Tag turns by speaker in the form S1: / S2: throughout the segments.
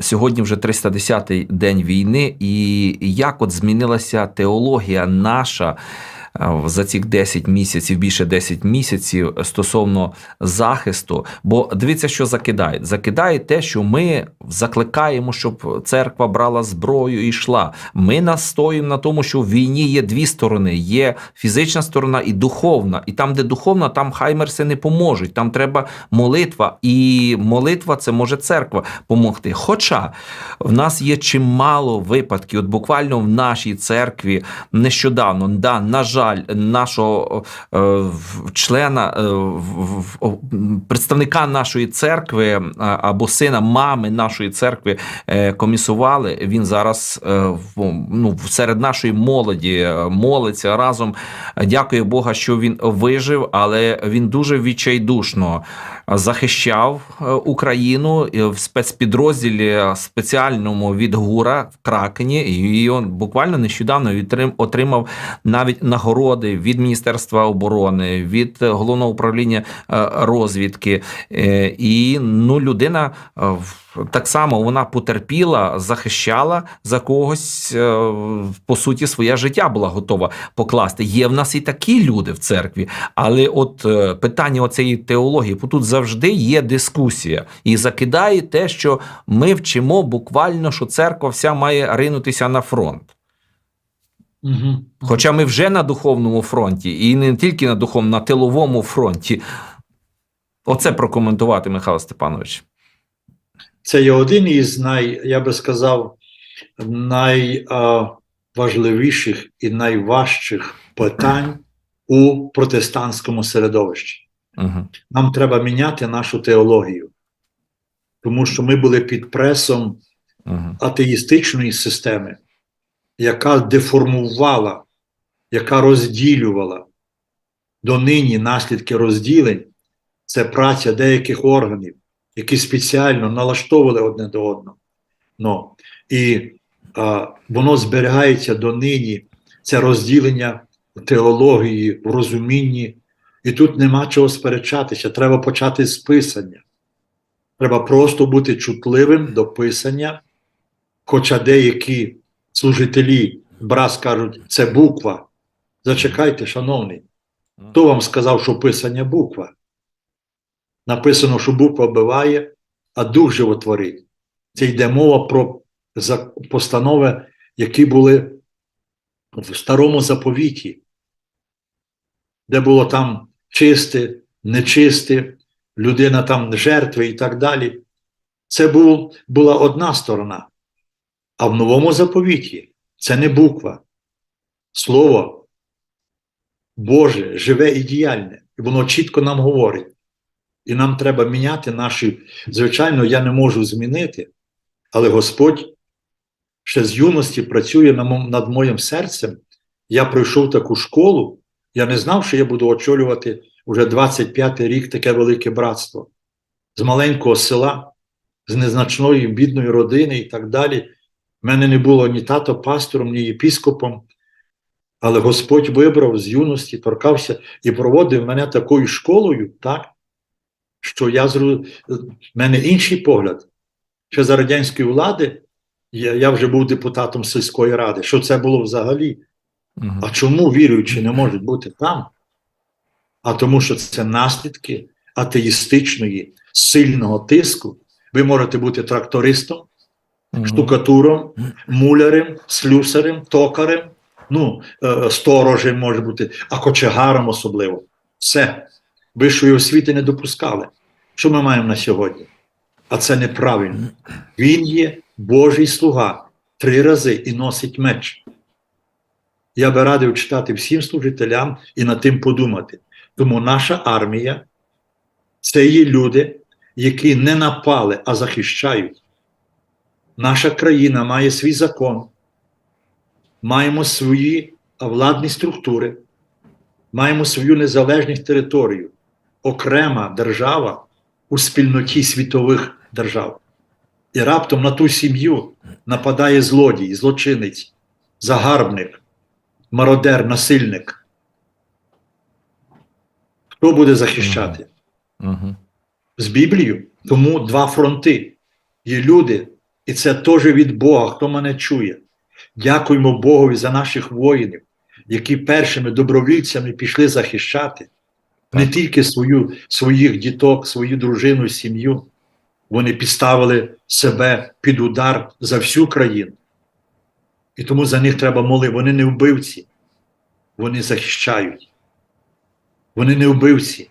S1: Сьогодні вже 310-й день війни, і як от змінилася теологія наша за цих 10 місяців, більше 10 місяців стосовно захисту. Бо дивіться, що закидають. Закидають те, що ми закликаємо, щоб церква брала зброю і йшла. Ми настоїмо на тому, що в війні є дві сторони: є фізична сторона і духовна. І там, де духовна, там хаймерси не поможуть. Там треба молитва, і молитва це може церква помогти. Хоча в нас є чимало випадків, от буквально в нашій церкві нещодавно, да, на жаль, нашого е, члена, е, представника нашої церкви е, або сина мами нашої церкви комісували. Він зараз ну, серед нашої молоді молиться разом. Дякую Бога, що він вижив, але він дуже відчайдушно захищав е, Україну е, в спецпідрозділі спеціальному від ГУРа в Кракені. І він буквально нещодавно отримав навіть нагороди від Міністерства оборони, від е, головного управління е, розвідки. Е, І ну, людина е, в- так само вона потерпіла, захищала за когось, е, по суті, своє життя була готова покласти. Є в нас і такі люди в церкві, але от е, питання оцеї теології, бо тут завжди є дискусія і закидає те, що ми вчимо буквально, що церква вся має ринутися на фронт.
S2: Угу.
S1: Хоча ми вже на духовному фронті, і не тільки на духовному, на тиловому фронті. Оце прокоментувати, Михайло Степанович.
S2: Це є один із най, я би сказав, найважливіших і найважчих питань у протестантському середовищі.
S1: Угу.
S2: Нам треба міняти нашу теологію, тому що ми були під пресом
S1: Угу.
S2: атеїстичної системи, яка деформувала, яка розділювала. Донині наслідки розділень це праця деяких органів, які спеціально налаштовували одне до одного. Ну, і а, воно зберігається донині, це розділення теології, в розумінні. І тут нема чого сперечатися. Треба почати з писання. Треба просто бути чутливим до писання. Хоча деякі служителі брат кажуть, це буква. Зачекайте, шановний, хто вам сказав, що писання буква? Написано, що буква вбиває, а дух животворить. Це йде мова про постанови, які були в старому заповіті, де було там чисте, нечисте, людина там жертви і так далі. Це був, була одна сторона. А в новому заповіті це не буква. Слово Боже живе і діяльне, і воно чітко нам говорить. І нам треба міняти наші. Звичайно, я не можу змінити, але Господь ще з юності працює над моїм серцем. Я пройшов таку школу, я не знав, що я буду очолювати уже 25-й рік таке велике братство з маленького села, з незначної бідної родини і так далі. У мене не було ні тато пастором, ні єпіскопом, але Господь вибрав з юності, торкався і проводив мене такою школою, так, що я зру... в мене інший погляд. Ще за радянської влади я, я вже був депутатом сільської ради. Що це було взагалі?
S1: Угу.
S2: А чому віруючі не можуть бути там? А тому, що це наслідки атеїстичної сильного тиску. Ви можете бути трактористом, штукатуром, мулярем, слюсарем, токарем, ну, е, сторожем може бути, а кочегаром особливо. Все. Вищої освіти не допускали. Що ми маємо на сьогодні? А це неправильно. Він є Божий слуга три рази і носить меч. Я би радив читати всім служителям і над тим подумати. Тому наша армія це є люди, які не напали, а захищають. Наша країна має свій закон, маємо свої владні структури, маємо свою незалежність територію, окрема держава у спільноті світових держав. І раптом на ту сім'ю нападає злодій, злочинець, загарбник, мародер, насильник. Хто буде захищати?
S1: Угу.
S2: з Біблією. Тому два фронти. Є люди, І це теж від Бога, хто мене чує. Дякуємо Богові за наших воїнів, які першими добровільцями пішли захищати не тільки свою, своїх діток, свою дружину, сім'ю. Вони підставили себе під удар за всю країну. І тому за них треба молити. Вони не вбивці, вони захищають. Вони не вбивці.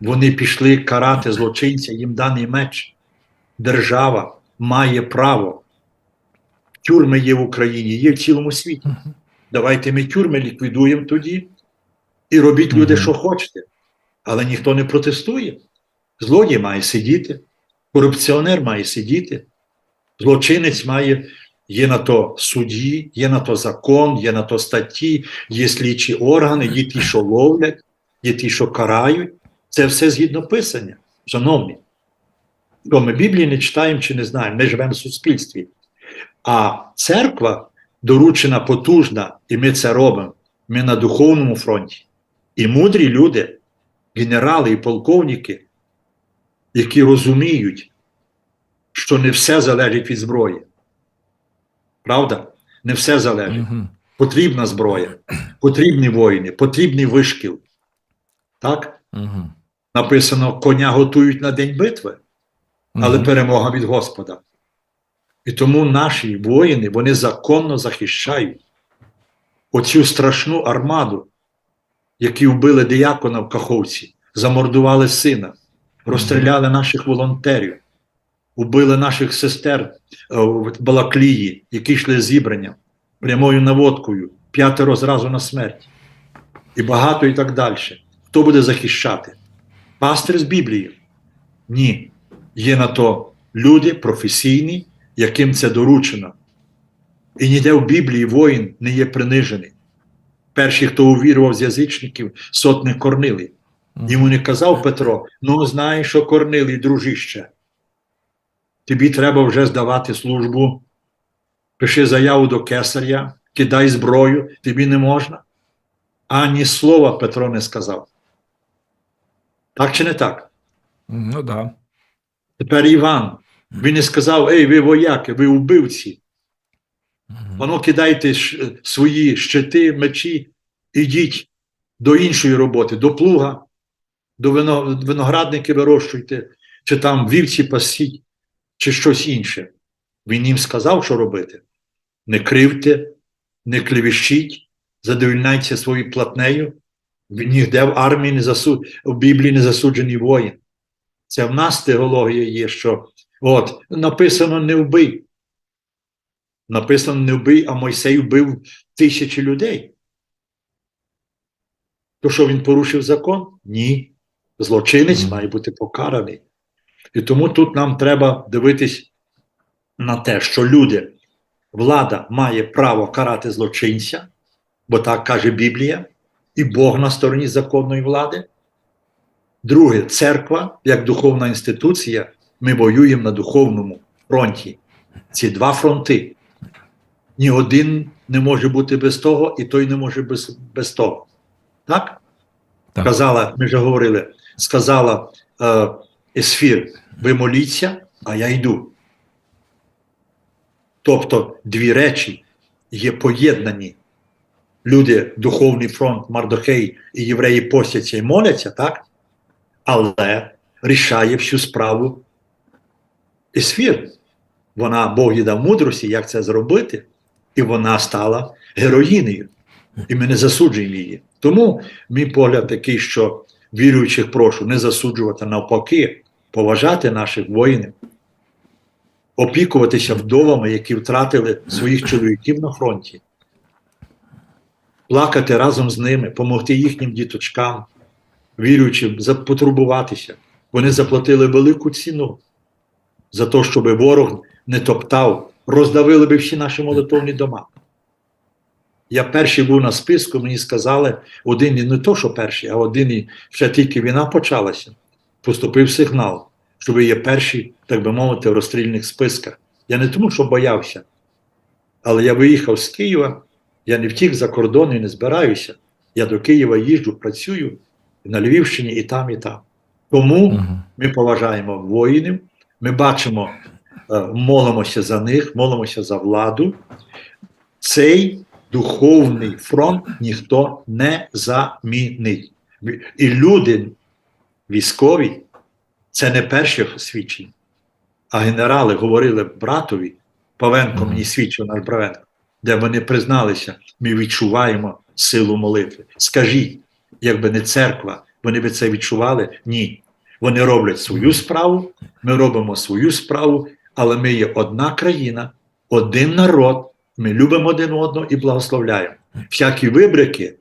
S2: Вони пішли карати злочинця, їм даний меч. Держава має право. Тюрми є в Україні, є в цілому світі. Давайте ми тюрми ліквідуємо тоді і робіть люди, що хочете. Але ніхто не протестує. Злодій має сидіти, корупціонер має сидіти, злочинець має, є на то судді, є на то закон, є на то статті, є слідчі органи, є ті, що ловлять, є ті, що карають. Це все згідно писання, шановні. То ми Біблії не читаємо чи не знаємо, ми живемо в суспільстві. А церква доручена потужна, і ми це робимо. Ми на духовному фронті. І мудрі люди, генерали і полковники, які розуміють, що не все залежить від зброї. Правда? Не все залежить.
S1: Мгм.
S2: Потрібна зброя, потрібні воїни, потрібний вишкіл. Так?
S1: Мгм.
S2: Написано: коня готують на день битви, але
S1: Мгм.
S2: перемога від Господа. І тому наші воїни вони законно захищають оцю страшну армаду, які вбили диякона в Каховці, замордували сина, розстріляли наших волонтерів, вбили наших сестер е, в Балаклії, які йшли з зібранням, прямою наводкою, п'ятеро зразу на смерть. І багато і так далі. Хто буде захищати? Пастир з Біблії? Ні. Є на то люди професійні, яким це доручено. І ніде в Біблії воїн не є принижений. Перші, хто увірував з язичників, сотник Корнилий.
S1: Мгм.
S2: Йому не казав Петро: ну знаєш, що Корнилий, дружище. Тобі треба вже здавати службу. Пиши заяву до кесаря, кидай зброю, тобі не можна. Ані слова Петро не сказав. Так чи не так?
S1: Ну да.
S2: Тепер Іван. Він не сказав: Ей, ви вояки, ви вбивці. Воно кидайте ш- свої щити, мечі, ідіть до іншої роботи, до плуга, до вино, виноградники вирощуйте, чи там вівці пасіть, чи щось інше. Він їм сказав, що робити. Не кривте, не клевіщіть, задовільняйте свою платнею. Ніде в армії не засуд... в Біблії не засуджений воїн. Це в нас теологія є, що от написано не вбий. Написано не вбий, а Мойсей вбив тисячі людей. То що він порушив закон? Ні. Злочинець
S1: Мгм.
S2: має бути покараний. І тому тут нам треба дивитись на те, що люди, влада має право карати злочинця, бо так каже Біблія, і Бог на стороні законної влади. Друге, церква, як духовна інституція, ми воюємо на духовному фронті. Ці два фронти. Ні один не може бути без того, і той не може без, без того. Так?
S1: Так.
S2: Казала, ми вже говорили, сказала е, Есфір, ви моліться, а я йду. Тобто дві речі є поєднані. Люди, духовний фронт, Мардохей і євреї постяться і моляться, так? Але рішає всю справу Есфір. Вона Бог їй дав мудрості, як це зробити, і вона стала героїнею. І ми не засуджуємо її. Тому мій погляд такий, що віруючих прошу не засуджувати, навпаки, поважати наших воїнів, опікуватися вдовами, які втратили своїх чоловіків на фронті, плакати разом з ними, допомогти їхнім діточкам, віруючим, потурбуватися. Вони заплатили велику ціну за те, щоб ворог не топтав, роздавили би всі наші молитовні дома. Я перший був на списку, мені сказали, один і не то, що перший, а один і ще тільки війна почалася. Поступив сигнал, що ви є перші, так би мовити, в розстрільних списках. Я не тому, що боявся, але я виїхав з Києва, я не втік за кордон і не збираюся. Я до Києва їжджу, працюю на Львівщині і там, і там. Тому ми поважаємо воїнів, ми бачимо молимося за них, молимося за владу. Цей духовний фронт ніхто не замінить. І люди військові це не перше свідчення. А генерали говорили братові, Павенко мені свідчив наш Бравенко, де вони призналися, ми відчуваємо силу молитви. Скажіть, якби не церква, вони би це відчували? Ні. Вони роблять свою справу, ми робимо свою справу, але ми є одна країна, один народ, ми любимо один одного і благословляємо. Всякі вибрики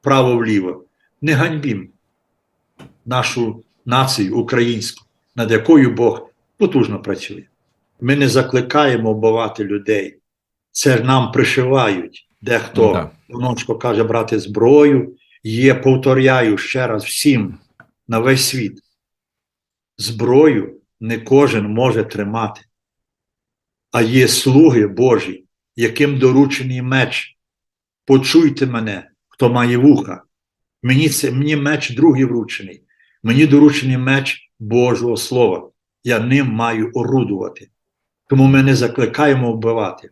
S2: вправо-вліво не ганьбім нашу націю українську, над якою Бог потужно працює. Ми не закликаємо вбивати людей. Це нам пришивають. Дехто
S1: Ну, да.
S2: Воночко каже брати зброю. Є, повторяю ще раз всім на весь світ. Зброю не кожен може тримати. А є слуги Божі, яким доручений меч. Почуйте мене, хто має вуха. Мені, це, мені меч другий вручений. Мені доручений меч Божого Слова. Я ним маю орудувати. Тому ми не закликаємо вбивати.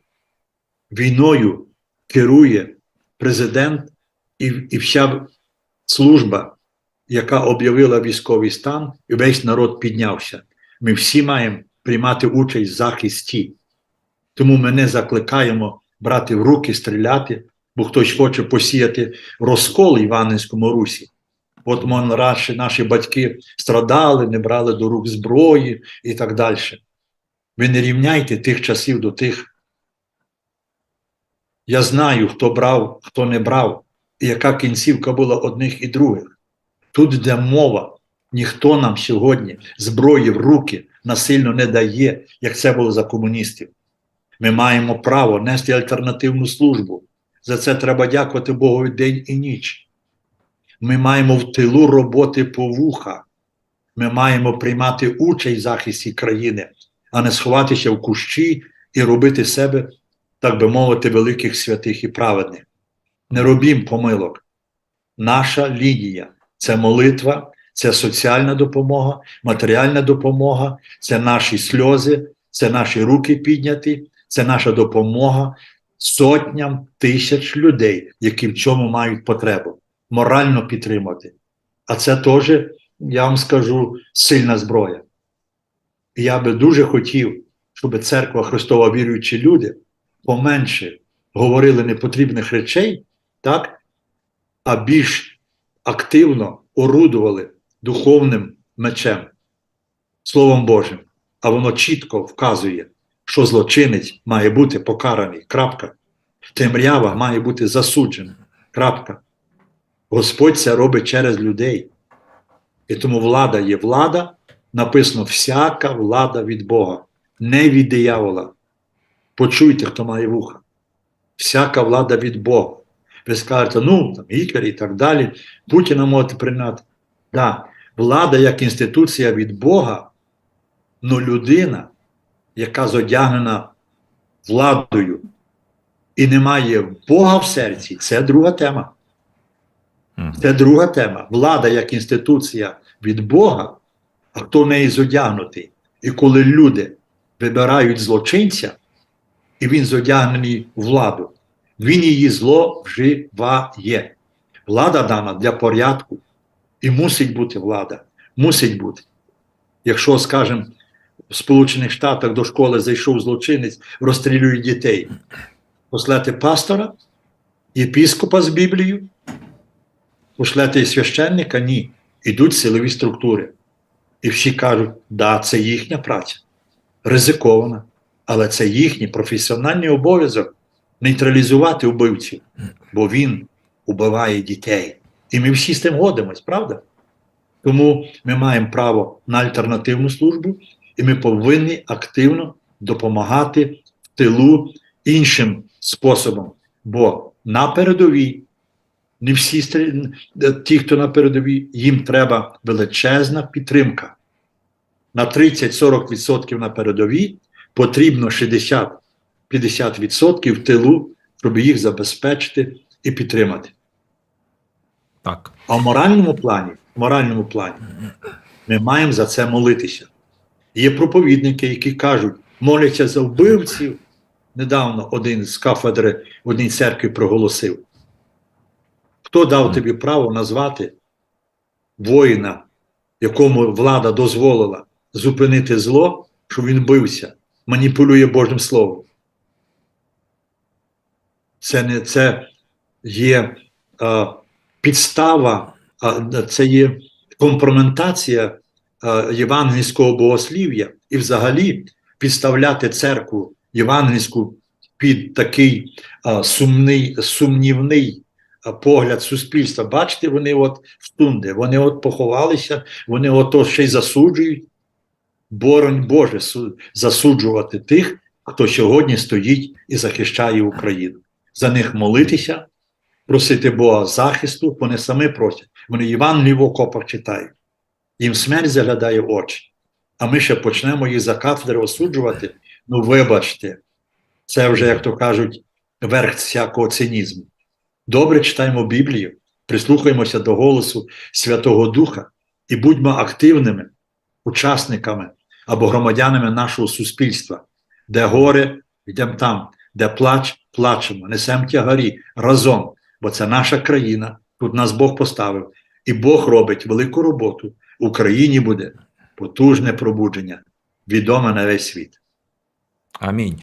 S2: Війною керує президент і, і вся служба, яка об'явила військовий стан, і весь народ піднявся. Ми всі маємо приймати участь в захисті. Тому ми не закликаємо брати в руки, стріляти, бо хтось хоче посіяти розкол Іванівському Русі. От мон, наші батьки страдали, не брали до рук зброї і так далі. Ви не рівняйте тих часів до тих. Я знаю, хто брав, хто не брав, і яка кінцівка була одних і других. Тут йде мова. Ніхто нам сьогодні зброї в руки насильно не дає, як це було за комуністів. Ми маємо право нести альтернативну службу. За це треба дякувати Богові день і ніч. Ми маємо в тилу роботи по вуха. Ми маємо приймати участь в захисті країни, а не сховатися в кущі і робити себе, так би мовити, великих святих і праведних. Не робім помилок. Наша лінія це молитва, це соціальна допомога, матеріальна допомога, це наші сльози, це наші руки підняті, це наша допомога сотням тисяч людей, які в цьому мають потребу, морально підтримати. А це теж, я вам скажу, сильна зброя. Я би дуже хотів, щоб церква Христова віруючі люди поменше говорили непотрібних речей, так, а більш активно орудували духовним мечем, Словом Божим. А воно чітко вказує, що злочинець має бути покараний. Крапка. Темрява має бути засуджена. Крапка. Господь це робить через людей. І тому влада є влада, написано всяка влада від Бога, не від диявола. Почуйте, хто має вуха. Всяка влада від Бога. Ви скажете, ну, там Гітлер і так далі, Путіна можете прийняти. Да, влада як інституція від Бога, ну людина, яка зодягнена владою і не має Бога в серці, це друга тема. Це друга тема. Влада як інституція від Бога, а хто в неї зодягнутий. І коли люди вибирають злочинця, і він зодягнений в владу, він її зло вживає. Влада дана для порядку. І мусить бути влада. Мусить бути. Якщо, скажімо, в Сполучених Штатах до школи зайшов злочинець, розстрілюють дітей, послати пастора, єпіскопа з Біблією, пошлете і священника? Ні. Ідуть силові структури. І всі кажуть, да, це їхня праця. Ризикована. Але це їхній професіональний обов'язок нейтралізувати вбивців, бо він убиває дітей. І ми всі з тим годимось, правда? Тому ми маємо право на альтернативну службу, і ми повинні активно допомагати в тилу іншим способом. Бо на передовій не всі стрі- ті, хто на передовій, їм треба величезна підтримка. На 30-40% на передовій потрібно 60-50% в тилу, щоб їх забезпечити і підтримати.
S1: Так.
S2: А в моральному плані, в моральному плані ми маємо за це молитися. Є проповідники, які кажуть, моляться за вбивців. Недавно один з кафедри в одній церкві проголосив. Хто дав тобі право назвати воїна, якому влада дозволила зупинити зло, що він бився, маніпулює Божим Словом? Це не це є е, підстава, е, це є компроментація євангельського богослів'я і взагалі підставляти церкву євангельську під такий е, сумний, сумнівний е, погляд суспільства. Бачите, вони от штунди, вони от поховалися, вони ото ще й засуджують. Боронь Боже су- засуджувати тих, хто сьогодні стоїть і захищає Україну. За них молитися, просити Бога захисту, вони самі просять. Вони Євангелії в окопах читають. Їм смерть заглядає очі. А ми ще почнемо їх за кафедри осуджувати. Ну, вибачте, це вже, як то кажуть, верх всякого цинізму. Добре читаємо Біблію, прислухаємося до голосу Святого Духа і будьмо активними учасниками або громадянами нашого суспільства, де горе, йдемо там, де плач, плачемо, несемо тягарі разом, бо це наша країна, тут нас Бог поставив, і Бог робить велику роботу. В Україні буде потужне пробудження, відоме на весь світ.
S1: Амінь.